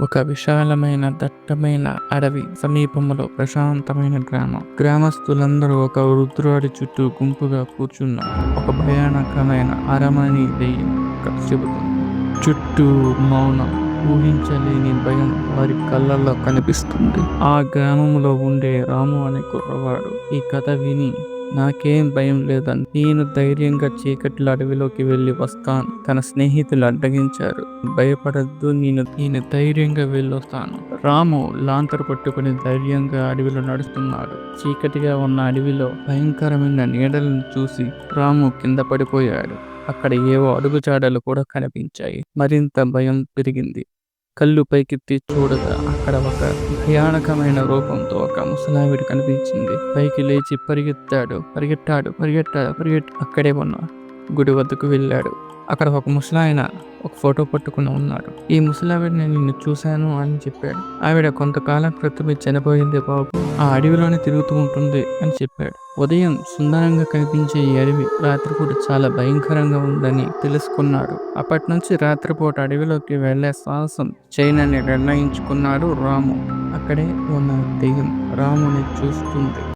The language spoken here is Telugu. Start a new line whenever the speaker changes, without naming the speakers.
ఒక విశాలమైన దట్టమైన అడవి సమీపంలో ప్రశాంతమైన గ్రామం. గ్రామస్తులందరూ ఒక వృద్ధురాడి చుట్టూ గుంపుగా కూర్చున్నారు. ఒక భయానకమైన అరమణి దెయ్యం చెబుతుంది. చుట్టూ మౌనం ఊహించలేని భయం వారి కళ్ళల్లో కనిపిస్తుంది. ఆ గ్రామంలో ఉండే రాము అనే కుర్రవాడు ఈ కథ విని నాకేం భయం లేదని నేను ధైర్యంగా చీకట్ల అడవిలోకి వెళ్ళి వస్తాను. తన స్నేహితులు అడ్డగించారు. భయపడద్దు నేను నేను ధైర్యంగా వెళ్ళొస్తాను. రాము లాంతర్ పట్టుకుని ధైర్యంగా అడవిలో నడుస్తున్నాడు. చీకటిగా ఉన్న అడవిలో భయంకరమైన నీడలను చూసి రాము కింద పడిపోయాడు. అక్కడ ఏవో అడుగుచాడలు కూడా కనిపించాయి. మరింత భయం పెరిగింది. కళ్ళు పైకెత్తి చూడగా అక్కడ ఒక భయానకమైన రూపంతో ఒక ముసలావిడ కనిపించింది. పైకి లేచి పరిగెత్తాడు పరిగెట్టాడు పరిగెట్టాడు పరిగెట్ అక్కడే ఉన్న గుడి వద్దకు వెళ్ళాడు. అక్కడ ఒక ముసలాయన ఒక ఫోటో పట్టుకుని ఉన్నాడు. ఈ ముసలావిడ నేను నిన్ను చూశాను అని చెప్పాడు. ఆవిడ కొంతకాలం క్రితమే చనిపోయింది బాబు. ఆ అడవిలోనే తిరుగుతూ ఉంటుంది అని చెప్పాడు. ఉదయం సుందరంగా కనిపించే ఈ అడవి రాత్రిపూట చాలా భయంకరంగా ఉందని తెలుసుకున్నాడు. అప్పటి నుంచి రాత్రిపూట అడవిలోకి వెళ్ళే సాహసం చైనాన్ని నిర్ణయించుకున్నాడు రాము. అక్కడే ఉన్న దెయ్యం రాముని చూస్తుంది.